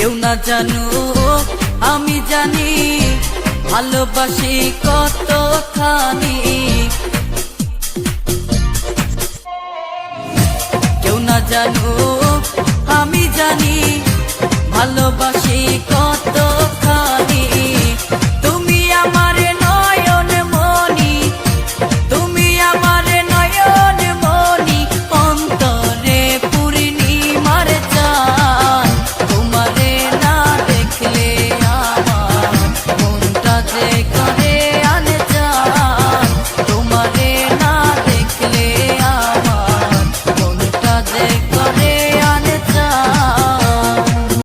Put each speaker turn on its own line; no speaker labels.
কেউ না জানো আমি জানি ভালোবাসি কতখানি। কেউ না জানো আমি জানি ভালোবাসি কত